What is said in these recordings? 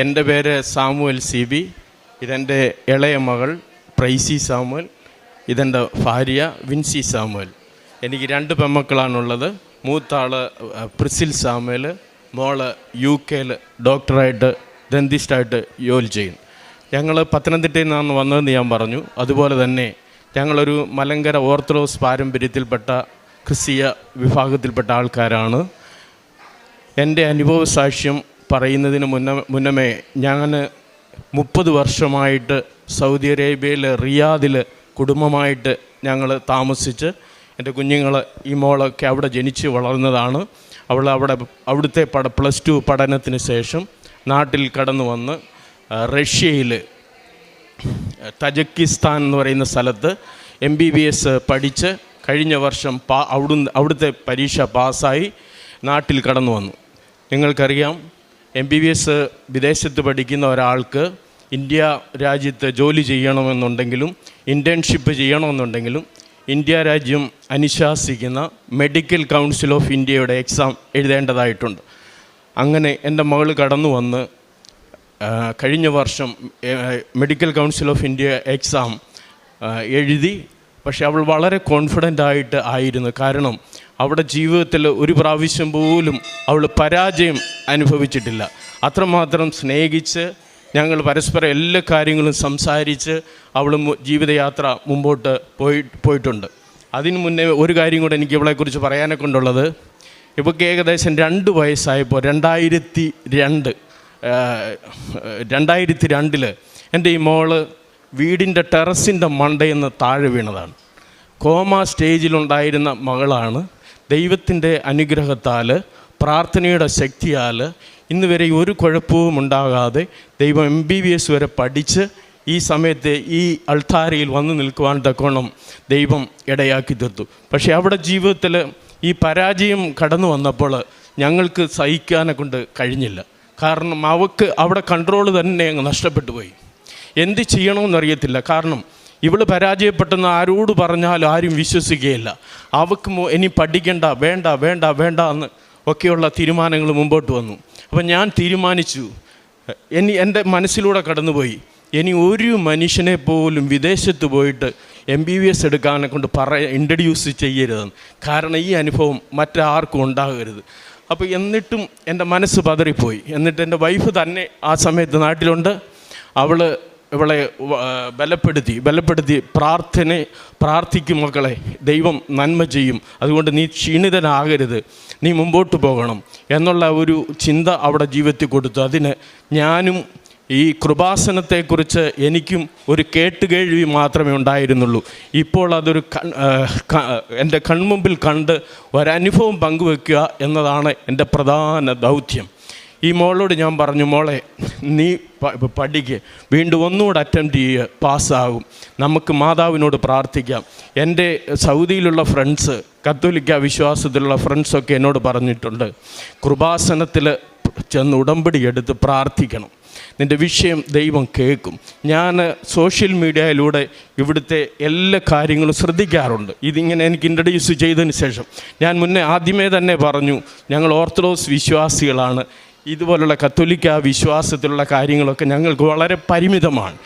എന്റെ പേര് Samuel C B. ഇതെന്റെ ഇളയ മകൾ പ്രൈസി സാമുവൽ. ഇതെന്റെ ഭാര്യ വിൻസി സാമുവൽ. എനിക്ക് രണ്ട് പെമ്മക്കളാണുള്ളത് മൂത്താൾ പ്രിസിൽ സാമുവൽ. മോൾ യു കെയിൽ ഡോക്ടറായിട്ട് ഡെന്തിസ്റ്റായിട്ട് ജോലി ചെയ്യും. ഞങ്ങൾ പത്തനംതിട്ടയിൽ നിന്നാണ് വന്നതെന്ന് ഞാൻ പറഞ്ഞു. അതുപോലെ തന്നെ ഞങ്ങളൊരു മലങ്കര ഓർത്തഡോക്സ് പാരമ്പര്യത്തിൽപ്പെട്ട ക്രിസ്തീയ വിഭാഗത്തിൽപ്പെട്ട ആൾക്കാരാണ്. എന്റെ അനുഭവ സാക്ഷ്യം പറയുന്നതിന് മുന്ന മുന്നമേ ഞാൻ മുപ്പത് വർഷമായിട്ട് സൗദി അറേബ്യയിലെ റിയാദിൽ കുടുംബമായിട്ട് ഞങ്ങൾ താമസിച്ച് എന്റെ കുഞ്ഞുങ്ങൾ ഈ മോളൊക്കെ അവിടെ ജനിച്ച് വളർന്നതാണ്. അവൾ അവിടെ അവിടുത്തെ പഠ പ്ലസ് ടു പഠനത്തിന് ശേഷം നാട്ടിൽ കടന്നു വന്ന് റഷ്യയിൽ തജക്കിസ്ഥാൻ എന്ന് പറയുന്ന സ്ഥലത്ത് എം ബി ബി എസ് പഠിച്ച് കഴിഞ്ഞ വർഷം പാ അവിടുന്ന് അവിടുത്തെ പരീക്ഷ പാസ്സായി നാട്ടിൽ കടന്നു വന്നു. നിങ്ങൾക്കറിയാം എം ബി ബി എസ് വിദേശത്ത് പഠിക്കുന്ന ഒരാൾക്ക് ഇന്ത്യ രാജ്യത്ത് ജോലി ചെയ്യണമെന്നുണ്ടെങ്കിലും ഇന്റേൺഷിപ്പ് ചെയ്യണമെന്നുണ്ടെങ്കിലും ഇന്ത്യ രാജ്യം അനുശാസിക്കുന്ന മെഡിക്കൽ കൗൺസിൽ ഓഫ് ഇന്ത്യയുടെ എക്സാം എഴുതേണ്ടതായിട്ടുണ്ട്. അങ്ങനെ എന്റെ മകൾ കടന്നു വന്ന് കഴിഞ്ഞ വർഷം medical council of India exam എഴുതി പക്ഷെ അവൾ വളരെ കോൺഫിഡന്റ് ആയിട്ട് ആയിരുന്നു. കാരണം അവളുടെ ജീവിതത്തിൽ ഒരു പ്രാവശ്യം പോലും അവൾ പരാജയം അനുഭവിച്ചിട്ടില്ല. അത്രമാത്രം സ്നേഹിച്ച് ഞങ്ങൾ പരസ്പരം എല്ലാ കാര്യങ്ങളും സംസാരിച്ച് അവൾ ജീവിതയാത്ര മുമ്പോട്ട് പോയി പോയിട്ടുണ്ട്. അതിനു മുന്നേ ഒരു കാര്യം കൂടെ എനിക്ക് ഇവളെക്കുറിച്ച് പറയാനൊക്കെ കൊണ്ടുള്ളത് ഇവൾക്ക് ഏകദേശം രണ്ട് വയസ്സായപ്പോൾ രണ്ടായിരത്തി രണ്ട് രണ്ടായിരത്തി രണ്ടിൽ എന്റെ ഈ മോൾ വീടിന്റെ ടെറസിന്റെ മണ്ടയെന്ന് താഴെ വീണതാണ്. കോമ സ്റ്റേജിലുണ്ടായിരുന്ന മകളാണ് ദൈവത്തിന്റെ അനുഗ്രഹത്താൽ പ്രാർത്ഥനയുടെ ശക്തിയാൽ ഇന്ന് വരെ ഒരു കുഴപ്പവും ഉണ്ടാകാതെ ദൈവം എം ബി ബി എസ് വരെ പഠിച്ച് ഈ സമയത്ത് ഈ അൾത്താരയിൽ വന്നു നിൽക്കുവാൻ തക്കോണം ദൈവം ഇടയാക്കി തീർത്തു. പക്ഷേ അവിടെ ജീവിതത്തിൽ ഈ പരാജയം കടന്നു വന്നപ്പോൾ ഞങ്ങൾക്ക് സഹിക്കാനെ കൊണ്ട് കഴിഞ്ഞില്ല. കാരണം അവക്ക് അവിടെ കൺട്രോൾ തന്നെ അങ്ങ് നഷ്ടപ്പെട്ടു പോയി. എന്ത് ചെയ്യണമെന്നറിയത്തില്ല. കാരണം ഇവൾ പരാജയപ്പെട്ടെന്ന് ആരോട് പറഞ്ഞാലും ആരും വിശ്വസിക്കുകയില്ല. അവക്ക് ഇനി പഠിക്കണ്ട വേണ്ട വേണ്ട വേണ്ട എന്ന് ഒക്കെയുള്ള തീരുമാനങ്ങൾ മുമ്പോട്ട് വന്നു. അപ്പം ഞാൻ തീരുമാനിച്ചു. ഇനി എന്റെ മനസ്സിലൂടെ കടന്നുപോയി. ഇനി ഒരു മനുഷ്യനെ പോലും വിദേശത്ത് പോയിട്ട് എം ബി ബി എസ് എടുക്കാനെ കൊണ്ട് പറ ഇൻട്രഡ്യൂസ് ചെയ്യരുതെന്ന്. കാരണം ഈ അനുഭവം മറ്റാർക്കും ഉണ്ടാകരുത്. അപ്പോൾ എന്നിട്ടും എന്റെ മനസ്സ് പതറിപ്പോയി. എന്നിട്ട് എന്റെ വൈഫ് തന്നെ ആ സമയത്ത് നാട്ടിലുണ്ട്. അവൾ ഇവളെ ബലപ്പെടുത്തി ബലപ്പെടുത്തി പ്രാർത്ഥന പ്രാർത്ഥിക്കും മക്കളെ. ദൈവം നന്മ ചെയ്യും. അതുകൊണ്ട് നീ ക്ഷീണിതനാകരുത്. നീ മുമ്പോട്ട് പോകണം എന്നുള്ള ഒരു ചിന്ത അവിടെ ജീവിതത്തിൽ കൊടുത്തു. അതിന് ഞാനും ഈ കൃപാസനത്തെക്കുറിച്ച് എനിക്കും ഒരു കേട്ടുകേഴ്വി മാത്രമേ ഉണ്ടായിരുന്നുള്ളൂ. ഇപ്പോൾ അതൊരു എന്റെ കൺമുമ്പിൽ കണ്ട് ഒരനുഭവം പങ്കുവെക്കുക എന്നതാണ് എന്റെ പ്രധാന ദൗത്യം. ഈ മോളോട് ഞാൻ പറഞ്ഞു മോളെ നീ പഠിക്കുക വീണ്ടും ഒന്നുകൂടെ അറ്റംപ്റ്റ് ചെയ്യുക പാസ്സാകും. നമുക്ക് മാതാവിനോട് പ്രാർത്ഥിക്കാം. എന്റെ സൗദിയിലുള്ള ഫ്രണ്ട്സ് കത്തോലിക്ക വിശ്വാസത്തിലുള്ള ഫ്രണ്ട്സൊക്കെ എന്നോട് പറഞ്ഞിട്ടുണ്ട് കൃപാസനത്തിൽ ചെന്ന് ഉടമ്പടി എടുത്ത് പ്രാർത്ഥിക്കണം. നിന്റെ വിഷയം ദൈവം കേൾക്കും. ഞാൻ സോഷ്യൽ മീഡിയയിലൂടെ ഇവിടുത്തെ എല്ലാ കാര്യങ്ങളും ശ്രദ്ധിക്കാറുണ്ട്. ഇതിങ്ങനെ എനിക്ക് ഇൻട്രഡ്യൂസ് ചെയ്തതിന് ശേഷം ഞാൻ മുന്നേ ആദ്യമേ തന്നെ പറഞ്ഞു ഞങ്ങൾ ഓർത്തഡോക്സ് വിശ്വാസികളാണ്. ഇതുപോലുള്ള കത്തോലിക്ക വിശ്വാസത്തിലുള്ള കാര്യങ്ങളൊക്കെ ഞങ്ങൾക്ക് വളരെ പരിമിതമാണ്.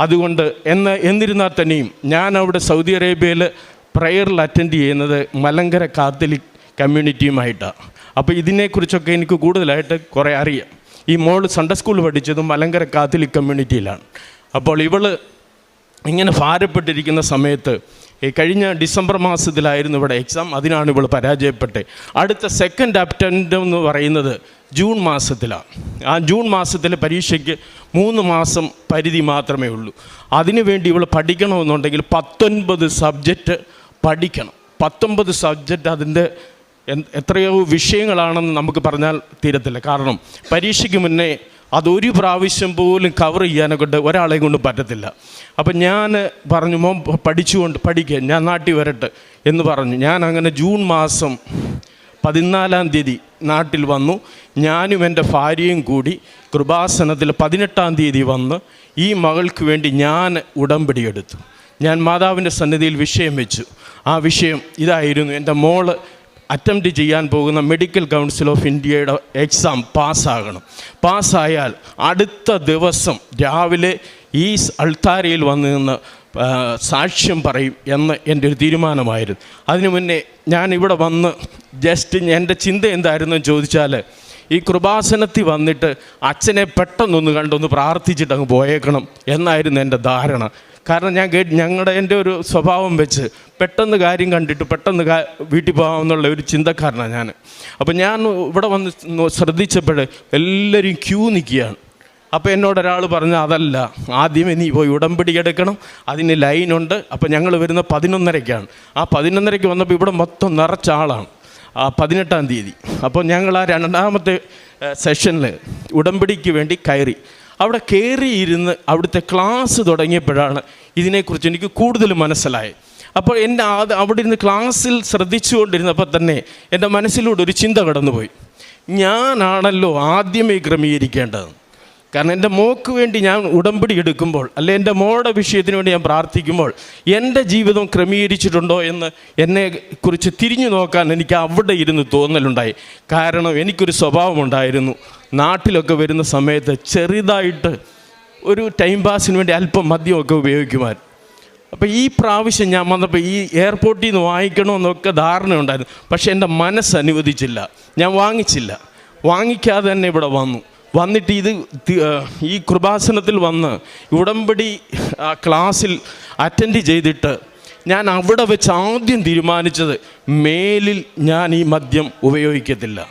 അതുകൊണ്ട് എന്ന് എന്നിരുന്നാൽ തന്നെയും ഞാൻ അവിടെ സൗദി അറേബ്യയിൽ പ്രെയറിൽ അറ്റൻഡ് ചെയ്യുന്നത് മലങ്കര കാത്തലിക് കമ്മ്യൂണിറ്റിയുമായിട്ടാണ് അപ്പോൾ ഇതിനെക്കുറിച്ചൊക്കെ എനിക്ക് കൂടുതലായിട്ട് കുറേ അറിയാം. ഈ മോൾ സൺഡേ സ്കൂൾ പഠിച്ചതും മലങ്കര കാത്തലിക് കമ്മ്യൂണിറ്റിയിലാണ്. അപ്പോൾ ഇവൾ ഇങ്ങനെ ഭാരപ്പെട്ടിരിക്കുന്ന സമയത്ത് കഴിഞ്ഞ ഡിസംബർ മാസത്തിലായിരുന്നു ഇവിടെ എക്സാം അതിനാണ് ഇവൾ പരാജയപ്പെട്ടത്. അടുത്ത സെക്കൻഡ് അറ്റൻഡ് എന്ന് പറയുന്നത് ജൂൺ മാസത്തിലാണ്. ആ ജൂൺ മാസത്തിലെ പരീക്ഷയ്ക്ക് മൂന്ന് മാസം പരിധി മാത്രമേ ഉള്ളൂ. അതിനുവേണ്ടി ഇവൾ പഠിക്കണമെന്നുണ്ടെങ്കിൽ പത്തൊൻപത് സബ്ജക്റ്റ് പഠിക്കണം. പത്തൊൻപത് സബ്ജക്റ്റ് അതിന്റെ എത്രയോ വിഷയങ്ങളാണെന്ന് നമുക്ക് പറഞ്ഞാൽ തീരത്തില്ല. കാരണം പരീക്ഷയ്ക്ക് മുന്നേ അതൊരു പ്രാവശ്യം പോലും കവർ ചെയ്യാനെ കൊണ്ട് ഒരാളെ കൊണ്ട് പറ്റത്തില്ല. അപ്പം ഞാൻ പറഞ്ഞു മോൻ പഠിച്ചുകൊണ്ട് പഠിക്കുക ഞാൻ നാട്ടിൽ വരട്ടെ എന്ന് പറഞ്ഞു. ഞാൻ അങ്ങനെ ജൂൺ മാസം പതിനാലാം തീയതി നാട്ടിൽ വന്നു. ഞാനും എന്റെ ഭാര്യയും കൂടി കൃപാസനത്തിൽ പതിനെട്ടാം തീയതി വന്ന് ഈ മകൾക്ക് വേണ്ടി ഞാൻ ഉടമ്പടി എടുത്തു. ഞാൻ മാതാവിന്റെ സന്നിധിയിൽ വിഷയം വെച്ചു. ആ വിഷയം ഇതായിരുന്നു. എന്റെ മോൾ അറ്റംപ്റ്റ് ചെയ്യാൻ പോകുന്ന മെഡിക്കൽ കൗൺസിൽ ഓഫ് ഇന്ത്യയുടെ എക്സാം പാസ്സാകണം. പാസ്സായാൽ അടുത്ത ദിവസം രാവിലെ ഈ അൾത്താരയിൽ വന്നു നിന്ന് സാക്ഷ്യം പറയും എന്ന് എന്റെ ഒരു തീരുമാനമായിരുന്നു. അതിനു മുന്നേ ഞാൻ ഇവിടെ വന്ന് ജസ്റ്റ് എന്റെ ചിന്ത എന്തായിരുന്നു ചോദിച്ചാൽ ഈ കൃപാസനത്തിൽ വന്നിട്ട് അച്ഛനെ പെട്ടെന്നൊന്ന് കണ്ടൊന്ന് പ്രാർത്ഥിച്ചിട്ട് അങ്ങ് പോയേക്കണം എന്നായിരുന്നു എന്റെ ധാരണ. കാരണം ഞാൻ ഞങ്ങളുടെ എന്റെ ഒരു സ്വഭാവം വെച്ച് പെട്ടെന്ന് കാര്യം കണ്ടിട്ട് പെട്ടെന്ന് വീട്ടിൽ പോകാമെന്നുള്ള ഒരു ചിന്തക്കാരനാണ് ഞാൻ. അപ്പോൾ ഞാൻ ഇവിടെ വന്ന് ശ്രദ്ധിച്ചപ്പോൾ എല്ലാവരും ക്യൂ നിൽക്കുകയാണ്. അപ്പോൾ എന്നോട് ഒരാൾ പറഞ്ഞു അതല്ല ആദ്യമേ നീ പോയി ഉടമ്പടി എടുക്കണം അതിന് ലൈനുണ്ട് അപ്പോൾ ഞങ്ങൾ വരുന്ന പതിനൊന്നരയ്ക്കാണ്. ആ പതിനൊന്നരയ്ക്ക് വന്നപ്പോൾ ഇവിടെ മൊത്തം നിറച്ച ആളാണ്. ആ പതിനെട്ടാം തീയതി. അപ്പോൾ ഞങ്ങൾ ആ രണ്ടാമത്തെ സെഷനിൽ ഉടമ്പടിക്ക് വേണ്ടി കയറി. അവിടെ കയറിയിരുന്ന് അവിടുത്തെ ക്ലാസ് തുടങ്ങിയപ്പോഴാണ് ഇതിനെക്കുറിച്ച് എനിക്ക് കൂടുതൽ മനസ്സിലായത്. അപ്പോൾ എന്റെ ആ അവിടെ ഇരുന്ന് ക്ലാസ്സിൽ ശ്രദ്ധിച്ചുകൊണ്ടിരുന്നപ്പോൾ തന്നെ എന്റെ മനസ്സിലൂടെ ഒരു ചിന്ത കടന്നുപോയി. ഞാനാണല്ലോ ആദ്യമേ ക്രമീകരിക്കേണ്ടത്. കാരണം എന്റെ മോക്ക് വേണ്ടി ഞാൻ ഉടമ്പടി എടുക്കുമ്പോൾ അല്ലെ എന്റെ മോളുടെ വിഷയത്തിന് വേണ്ടി ഞാൻ പ്രാർത്ഥിക്കുമ്പോൾ എന്റെ ജീവിതം ക്രമീകരിച്ചിട്ടുണ്ടോ എന്ന് എന്നെ കുറിച്ച് തിരിഞ്ഞു നോക്കാൻ എനിക്ക് അവിടെ ഇരുന്ന് തോന്നലുണ്ടായി. കാരണം എനിക്കൊരു സ്വഭാവമുണ്ടായിരുന്നു. നാട്ടിലൊക്കെ വരുന്ന സമയത്ത് ചെറുതായിട്ട് ഒരു ടൈം പാസിന് വേണ്ടി അല്പം മദ്യമൊക്കെ ഉപയോഗിക്കുവാൻ. അപ്പോൾ ഈ പ്രാവശ്യം ഞാൻ വന്നപ്പോൾ ഈ എയർപോർട്ടിൽ നിന്ന് വാങ്ങിക്കണമെന്നൊക്കെ ധാരണ ഉണ്ടായിരുന്നു. പക്ഷേ എന്റെ മനസ്സ് അനുവദിച്ചില്ല. ഞാൻ വാങ്ങിച്ചില്ല. വാങ്ങിക്കാതെ തന്നെ ഇവിടെ വന്നു. വന്നിട്ട് ഇത് ഈ കൃപാസനത്തിൽ വന്ന് ഉടമ്പടി ക്ലാസ്സിൽ അറ്റൻഡ് ചെയ്തിട്ട് ഞാൻ അവിടെ വെച്ച് ആദ്യം തീരുമാനിച്ചത് മേലിൽ ഞാൻ ഈ മദ്യം ഉപയോഗിക്കത്തില്ല.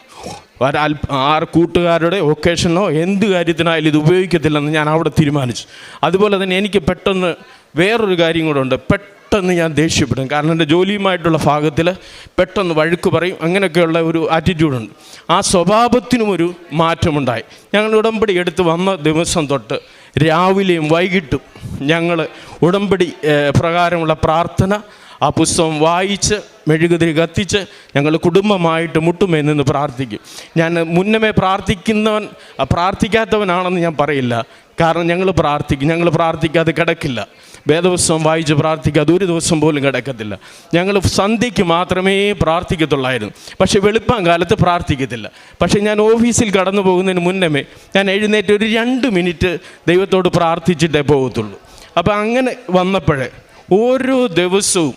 ഒരാൽ ആറ് കൂട്ടുകാരുടെ ഒക്കേഷനോ എന്ത് കാര്യത്തിനായാലും ഇത് ഉപയോഗിക്കത്തില്ലെന്ന് ഞാൻ അവിടെ തീരുമാനിച്ചു. അതുപോലെ തന്നെ എനിക്ക് പെട്ടെന്ന് വേറൊരു കാര്യം കൂടെ ഉണ്ട്. പെട്ടെന്ന് ഞാൻ ദേഷ്യപ്പെടും. കാരണം എന്റെ ജോലിയുമായിട്ടുള്ള ഭാഗത്തിൽ പെട്ടെന്ന് വഴുക്ക് പറയും. അങ്ങനെയൊക്കെയുള്ള ഒരു ആറ്റിറ്റ്യൂഡുണ്ട് ആ സ്വഭാവത്തിനും ഒരു മാറ്റമുണ്ടായി. ഞങ്ങൾ ഉടമ്പടി എടുത്ത് വന്ന ദിവസം തൊട്ട് രാവിലെയും വൈകിട്ടും ഞങ്ങൾ ഉടമ്പടി പ്രകാരമുള്ള പ്രാർത്ഥന ആ പുസ്തകം വായിച്ച് മെഴുകുതിരി കത്തിച്ച് ഞങ്ങൾ കുടുംബമായിട്ട് മുട്ടുമേ നിന്ന് പ്രാർത്ഥിക്കും. ഞാൻ മുന്നമേ പ്രാർത്ഥിക്കുന്നവൻ പ്രാർത്ഥിക്കാത്തവനാണെന്ന് ഞാൻ പറയില്ല. കാരണം ഞങ്ങൾ പ്രാർത്ഥിക്കും. ഞങ്ങൾ പ്രാർത്ഥിക്കാതെ കിടക്കില്ല. വേദപുസ്തകം വായിച്ച് പ്രാർത്ഥിക്കുക ഒരു ദിവസം പോലും കിടക്കത്തില്ല. ഞങ്ങൾ സന്ധ്യയ്ക്ക് മാത്രമേ പ്രാർത്ഥിക്കത്തുള്ളായിരുന്നു. പക്ഷേ വെളുപ്പം കാലത്ത് പ്രാർത്ഥിക്കത്തില്ല. പക്ഷേ ഞാൻ ഓഫീസിൽ കടന്നു പോകുന്നതിന് മുന്നമേ ഞാൻ എഴുന്നേറ്റ് ഒരു രണ്ട് മിനിറ്റ് ദൈവത്തോട് പ്രാർത്ഥിച്ചിട്ടേ പോകത്തുള്ളൂ. അപ്പോൾ അങ്ങനെ വന്നപ്പോഴേ ഓരോ ദിവസവും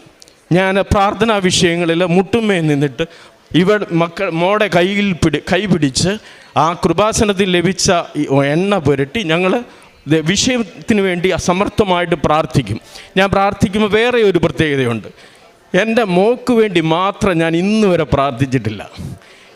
ഞാൻ പ്രാർത്ഥനാ വിഷയങ്ങളിൽ മുട്ടുമേ നിന്നിട്ട് ഇവ മക്കൾ മോടെ കയ്യിൽ പിടി കൈ പിടിച്ച് ആ കൃപാസനത്തിൽ ലഭിച്ച എണ്ണ പുരട്ടി ഞങ്ങൾ വിഷയത്തിന് വേണ്ടി അസമർത്ഥമായിട്ട് പ്രാർത്ഥിക്കും. ഞാൻ പ്രാർത്ഥിക്കുമ്പോൾ വേറെ ഒരു പ്രത്യേകതയുണ്ട്. എന്റെ മോക്ക് വേണ്ടി മാത്രം ഞാൻ ഇന്ന് വരെ പ്രാർത്ഥിച്ചിട്ടില്ല.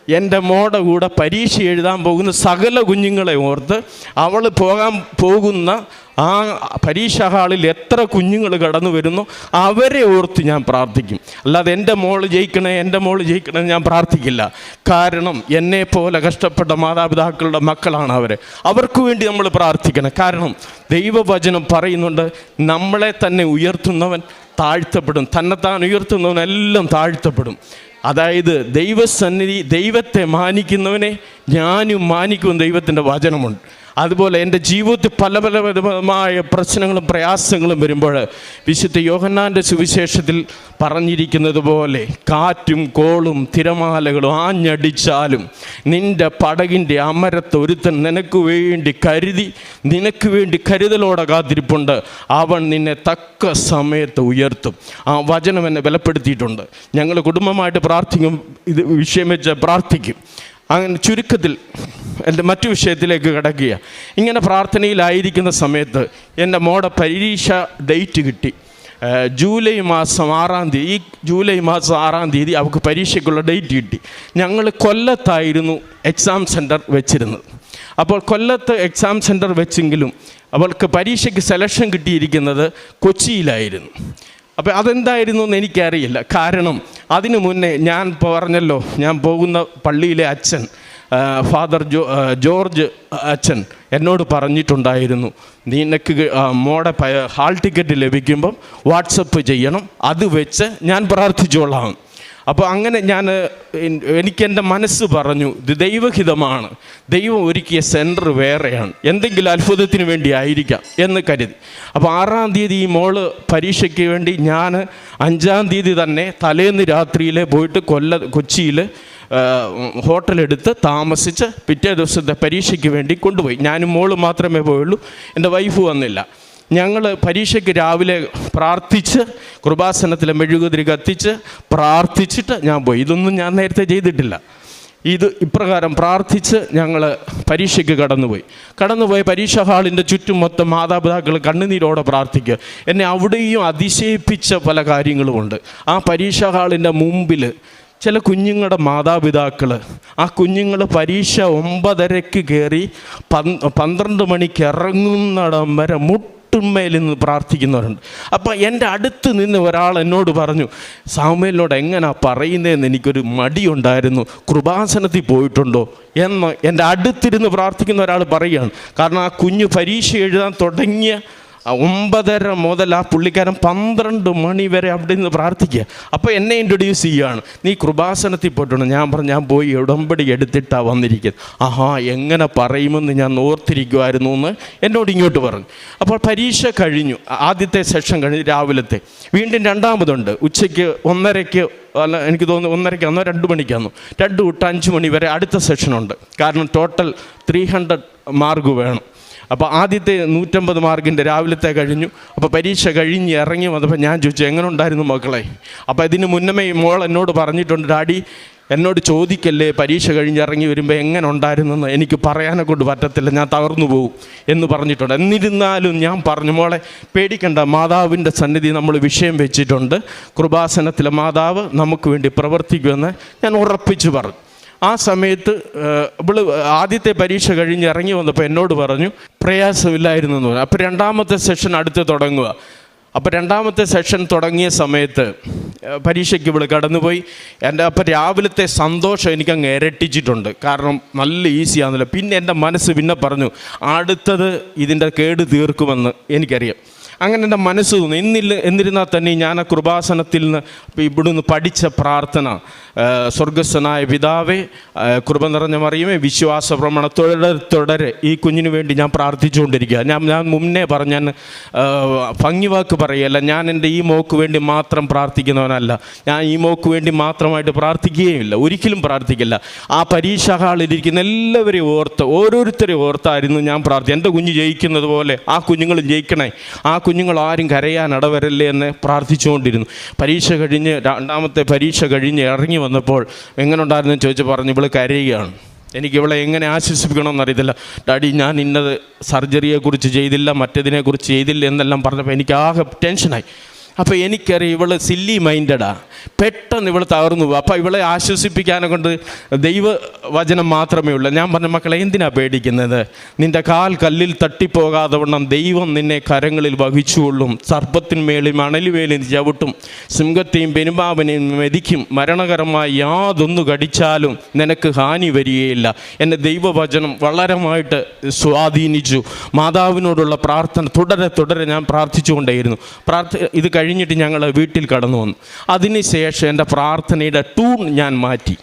എന്റെ മോടെ കൂടെ പരീക്ഷ എഴുതാൻ പോകുന്ന സകല കുഞ്ഞുങ്ങളെ ഓർത്ത് അവൾ പോകാൻ പോകുന്ന ആ പരീക്ഷാ ഹാളിൽ എത്ര കുഞ്ഞുങ്ങൾ കടന്നു വരുന്നു അവരെ ഓർത്ത് ഞാൻ പ്രാർത്ഥിക്കും. അല്ലാതെ എന്റെ മോൾ ജയിക്കണേ എന്റെ മോൾ ജയിക്കണേ ഞാൻ പ്രാർത്ഥിക്കില്ല. കാരണം എന്നെ പോലെ കഷ്ടപ്പെട്ട മാതാപിതാക്കളുടെ മക്കളാണ് അവർ അവർക്ക് വേണ്ടി നമ്മൾ പ്രാർത്ഥിക്കണം. കാരണം ദൈവവചനം പറയുന്നുണ്ട് നമ്മളെ തന്നെ ഉയർത്തുന്നവൻ താഴ്ത്തപ്പെടും. തന്നെത്താൻ ഉയർത്തുന്നവനെല്ലാം താഴ്ത്തപ്പെടും. അതായത് ദൈവസന്നിധി ദൈവത്തെ മാനിക്കുന്നവനെ ഞാനും മാനിക്കും ദൈവത്തിന്റെ വചനമുണ്ട്. അതുപോലെ എന്റെ ജീവിതത്തിൽ പല പല വിധമായ പ്രശ്നങ്ങളും പ്രയാസങ്ങളും വരുമ്പോൾ വിശുദ്ധ യോഹന്നാന്റെ സുവിശേഷത്തിൽ പറഞ്ഞിരിക്കുന്നത് പോലെ കാറ്റും കോളും തിരമാലകളും ആഞ്ഞടിച്ചാലും നിന്റെ പടകിന്റെ അമരത്ത് ഒരുത്തൻ നിനക്ക് വേണ്ടി കരുതി നിനക്ക് വേണ്ടി കരുതലോടെ കാത്തിരിപ്പുണ്ട്. അവൻ നിന്നെ തക്ക സമയത്ത് ഉയർത്തും. ആ വചനം എന്നെ ബലപ്പെടുത്തിയിട്ടുണ്ട്. ഞങ്ങൾ കുടുംബമായിട്ട് പ്രാർത്ഥിക്കും ഇത് വിഷയം വെച്ച് പ്രാർത്ഥിക്കും. അങ്ങനെ ചുരുക്കത്തിൽ എന്റെ മറ്റു വിഷയത്തിലേക്ക് കിടക്കുക. ഇങ്ങനെ പ്രാർത്ഥനയിലായിരിക്കുന്ന സമയത്ത് എന്റെ മോടെ പരീക്ഷ ഡേറ്റ് കിട്ടി. ജൂലൈ മാസം ആറാം തീയതി ഈ ജൂലൈ മാസം ആറാം തീയതി അവൾക്ക് പരീക്ഷയ്ക്കുള്ള ഡേറ്റ് കിട്ടി. ഞങ്ങൾ കൊല്ലത്തായിരുന്നു എക്സാം സെന്റർ വെച്ചിരുന്നത്. അപ്പോൾ കൊല്ലത്ത് എക്സാം സെന്റർ വെച്ചെങ്കിലും അവൾക്ക് പരീക്ഷയ്ക്ക് സെലക്ഷൻ കിട്ടിയിരിക്കുന്നത് കൊച്ചിയിലായിരുന്നു. അപ്പോൾ അതെന്തായിരുന്നു എന്ന് എനിക്കറിയില്ല. കാരണം അതിനു മുന്നേ ഞാൻ പറഞ്ഞല്ലോ ഞാൻ പോകുന്ന പള്ളിയിലെ അച്ഛൻ ഫാദർ ജോ ജോർജ് അച്ഛൻ എന്നോട് പറഞ്ഞിട്ടുണ്ടായിരുന്നു നിനക്ക് മോടെ ഹാൾ ടിക്കറ്റ് ലഭിക്കുമ്പം വാട്സപ്പ് ചെയ്യണം അത് വെച്ച് ഞാൻ പ്രാർത്ഥിച്ചോളാം. അപ്പോൾ അങ്ങനെ ഞാൻ എനിക്ക് എന്റെ മനസ്സ് പറഞ്ഞു ഇത് ദൈവഹിതമാണ്. ദൈവം ഒരുക്കിയ സെന്റർ വേറെയാണ്. എന്തെങ്കിലും അത്ഭുതത്തിന് വേണ്ടി ആയിരിക്കാം എന്ന് കരുതി. അപ്പോൾ ആറാം തീയതി ഈ മോൾ പരീക്ഷയ്ക്ക് വേണ്ടി ഞാൻ അഞ്ചാം തീയതി തന്നെ തലേന്ന് രാത്രിയിൽ പോയിട്ട് കൊല്ല കൊച്ചിയിൽ ഹോട്ടലെടുത്ത് താമസിച്ച് പിറ്റേ ദിവസത്തെ പരീക്ഷയ്ക്ക് വേണ്ടി കൊണ്ടുപോയി. ഞാനും മോൾ മാത്രമേ പോയുള്ളൂ. എന്റെ വൈഫ് വന്നില്ല. ഞങ്ങൾ പരീക്ഷയ്ക്ക് രാവിലെ പ്രാർത്ഥിച്ച് കൃപാസനത്തിലെ മെഴുകുതിരി കത്തിച്ച് പ്രാർത്ഥിച്ചിട്ട് ഞാൻ പോയി. ഇതൊന്നും ഞാൻ നേരത്തെ ചെയ്തിട്ടില്ല. ഇത് ഇപ്രകാരം പ്രാർത്ഥിച്ച് ഞങ്ങൾ പരീക്ഷയ്ക്ക് കടന്നുപോയി. കടന്നുപോയ പരീക്ഷാ ഹാളിന്റെ ചുറ്റും മൊത്തം മാതാപിതാക്കൾ കണ്ണുനീരോടെ പ്രാർത്ഥിക്കുക. എന്നെ അവിടെയും അതിശയിപ്പിച്ച പല കാര്യങ്ങളുമുണ്ട്. ആ പരീക്ഷാ ഹാളിന്റെ മുമ്പിൽ ചില കുഞ്ഞുങ്ങളുടെ മാതാപിതാക്കൾ ആ കുഞ്ഞുങ്ങൾ പരീക്ഷ ഒമ്പതരയ്ക്ക് കയറി പന്ത് പന്ത്രണ്ട് മണിക്ക് ഇറങ്ങുന്നിടം വരെ മുട്ടുമ്മയിൽ നിന്ന് പ്രാർത്ഥിക്കുന്നവരുണ്ട്. അപ്പോൾ എന്റെ അടുത്ത് നിന്ന് ഒരാൾ എന്നോട് പറഞ്ഞു സാമേലിനോട് എങ്ങനെയാ പറയുന്നതെന്ന് എനിക്കൊരു മടിയുണ്ടായിരുന്നു. കൃപാസനത്തിൽ പോയിട്ടുണ്ടോ? എന്ന് എന്റെ അടുത്തിരുന്ന് പ്രാർത്ഥിക്കുന്ന ഒരാൾ പറയുകയാണ്. കാരണം ആ കുഞ്ഞ് പരീക്ഷ എഴുതാൻ തുടങ്ങിയ ഒമ്പതര മുതൽ ആ പുള്ളിക്കാരൻ പന്ത്രണ്ട് മണി വരെ അവിടെ നിന്ന് പ്രാർത്ഥിക്കുക. അപ്പോൾ എന്നെ ഇൻട്രൊഡ്യൂസ് ചെയ്യുകയാണ് നീ കൃപാസനത്തിൽ പോയിട്ടുണ്ട് ഞാൻ പറഞ്ഞു ഞാൻ പോയി ഉടമ്പടി എടുത്തിട്ടാണ് വന്നിരിക്കുന്നത്. ആഹാ എങ്ങനെ പറയുമെന്ന് ഞാൻ ഓർത്തിരിക്കുമായിരുന്നു എന്ന് എന്നോട് ഇങ്ങോട്ട് പറഞ്ഞു. അപ്പോൾ പരീക്ഷ കഴിഞ്ഞു. ആദ്യത്തെ സെഷൻ കഴിഞ്ഞ് രാവിലത്തെ. വീണ്ടും രണ്ടാമതുണ്ട്. ഉച്ചയ്ക്ക് ഒന്നരയ്ക്ക് അല്ല എനിക്ക് തോന്നുന്നു ഒന്നരയ്ക്കാന്നോ രണ്ട് മണിക്കാന്നോ. രണ്ട് തൊട്ട് അഞ്ച് മണി വരെ അടുത്ത സെഷനുണ്ട് കാരണം ടോട്ടൽ ത്രീ ഹൺഡ്രഡ് മാർക്ക് വേണം. അപ്പോൾ ആദ്യത്തെ നൂറ്റമ്പത് മാർക്കിന്റെ രാവിലത്തെ കഴിഞ്ഞു. അപ്പോൾ പരീക്ഷ കഴിഞ്ഞ് ഇറങ്ങി വന്നപ്പോൾ ഞാൻ ചോദിച്ചു എങ്ങനെ ഉണ്ടായിരുന്നു മക്കളെ? അപ്പോൾ ഇതിന് മുന്നമേ മോൾ എന്നോട് പറഞ്ഞിട്ടുണ്ട് ഡാഡി എന്നോട് ചോദിക്കല്ലേ പരീക്ഷ കഴിഞ്ഞ് ഇറങ്ങി വരുമ്പോൾ എങ്ങനെ ഉണ്ടായിരുന്നെന്ന് എനിക്ക് പറയാനെ കൊണ്ട് പറ്റത്തില്ല ഞാൻ തകർന്നു പോകും എന്ന് പറഞ്ഞിട്ടുണ്ട്. എന്നിരുന്നാലും ഞാൻ പറഞ്ഞു മോളെ പേടിക്കണ്ട മാതാവിന്റെ സന്നിധി നമ്മൾ വിഷയം വെച്ചിട്ടുണ്ട്. കൃപാസനത്തിലെ മാതാവ് നമുക്ക് വേണ്ടി പ്രവർത്തിക്കുമെന്ന് ഞാൻ ഉറപ്പിച്ചു പറഞ്ഞു. ആ സമയത്ത് ഇവൾ ആദ്യത്തെ പരീക്ഷ കഴിഞ്ഞ് ഇറങ്ങി വന്നപ്പോൾ എന്നോട് പറഞ്ഞു പ്രയാസമില്ലായിരുന്നു എന്ന് പറഞ്ഞു. അപ്പോൾ രണ്ടാമത്തെ സെഷൻ അടുത്ത് തുടങ്ങുക. അപ്പോൾ രണ്ടാമത്തെ സെഷൻ തുടങ്ങിയ സമയത്ത് പരീക്ഷയ്ക്ക് ഇവിടെ കടന്നുപോയി. എന്റെ അപ്പോൾ രാവിലത്തെ സന്തോഷം എനിക്കങ്ങ് ഇരട്ടിച്ചിട്ടുണ്ട്. കാരണം നല്ല ഈസിയാണെന്നില്ല പിന്നെ എന്റെ മനസ്സ് പിന്നെ പറഞ്ഞു അടുത്തത് ഇതിന്റെ കേട് തീർക്കുമെന്ന് എനിക്കറിയാം. അങ്ങനെ എന്റെ മനസ്സ് തോന്നി എന്നില്ല എന്നിരുന്നാൽ തന്നെ ഞാൻ ആ കൃപാസനത്തിൽ നിന്ന് ഇവിടുന്ന് പഠിച്ച പ്രാർത്ഥന സ്വർഗസ്വനായ പിതാവെ കൃപ നിറഞ്ഞ മറിയുമേ വിശ്വാസ ഭ്രമണ തുടരെ തുടരെ ഈ കുഞ്ഞിന് വേണ്ടി ഞാൻ പ്രാർത്ഥിച്ചുകൊണ്ടിരിക്കുക. ഞാൻ ഞാൻ മുന്നേ പറഞ്ഞ ഞാൻ വാക്ക് പറയല്ല ഞാൻ എന്റെ ഈ മോക്ക് വേണ്ടി മാത്രം പ്രാർത്ഥിക്കുന്നവനല്ല. ഞാൻ ഈ മോക്ക് വേണ്ടി മാത്രമായിട്ട് പ്രാർത്ഥിക്കുകയുമില്ല. ഒരിക്കലും പ്രാർത്ഥിക്കില്ല. ആ പരീക്ഷാ ഹാളിലിരിക്കുന്ന എല്ലാവരെയും ഓർത്ത് ഓരോരുത്തരെയും ഓർത്തായിരുന്നു ഞാൻ പ്രാർത്ഥിക്കുക എന്റെ കുഞ്ഞ് ജയിക്കുന്നത് പോലെ ആ കുഞ്ഞുങ്ങൾ ജയിക്കണേ. ആ കുഞ്ഞുങ്ങൾ ആരും കരയാൻ ഇടവരല്ലേ എന്ന് പ്രാർത്ഥിച്ചുകൊണ്ടിരുന്നു. പരീക്ഷ കഴിഞ്ഞ് രണ്ടാമത്തെ പരീക്ഷ കഴിഞ്ഞ് ഇറങ്ങി വന്നപ്പോൾ എങ്ങനെ ഉണ്ടായിരുന്നു ചോദിച്ചു പറഞ്ഞു ഇവൾ കരയുകയാണ്. എനിക്ക് ഇവളെ എങ്ങനെ ആശ്വസിപ്പിക്കണമെന്ന് അറിയത്തില്ല. ഡാഡി ഞാൻ ഇന്നത് സർജറിയെക്കുറിച്ച് ചെയ്തില്ല മറ്റേതിനെക്കുറിച്ച് ചെയ്തില്ല എന്നെല്ലാം പറഞ്ഞപ്പോൾ എനിക്ക് ആകെ ടെൻഷനായി. അപ്പോൾ എനിക്കറിയാം ഇവൾ സില്ലി മൈൻഡഡാ പെട്ടെന്ന് ഇവൾ തകർന്നു പോകും അപ്പോൾ ഇവളെ ആശ്വസിപ്പിക്കാനെ കൊണ്ട് ദൈവവചനം മാത്രമേ ഉള്ളൂ. ഞാൻ പറഞ്ഞ മക്കളെ എന്തിനാ പേടിക്കുന്നത്? നിന്റെ കാൽ കല്ലിൽ തട്ടിപ്പോകാതെ വണ്ണം ദൈവം നിന്നെ കരങ്ങളിൽ വഹിച്ചുകൊള്ളും. സർപ്പത്തിന്മേലും മണലുവേലും ചവിട്ടും. സിംഹത്തെയും പെരുമ്പാവനെയും മെതിക്കും. മരണകരമായി യാതൊന്നു കടിച്ചാലും നിനക്ക് ഹാനി വരികയില്ല. എന്റെ ദൈവവചനം വളരമായിട്ട് സ്വാധീനിച്ചു. മാതാവിനോടുള്ള പ്രാർത്ഥന തുടരെ തുടരെ ഞാൻ പ്രാർത്ഥിച്ചുകൊണ്ടേയിരുന്നു. പ്രാർത്ഥ ഇത് കഴിഞ്ഞിട്ട് ഞങ്ങൾ വീട്ടിൽ കടന്നു വന്നു. അതിനുശേഷം എന്റെ പ്രാർത്ഥനയുടെ ടൂൺ ഞാൻ മാറ്റി.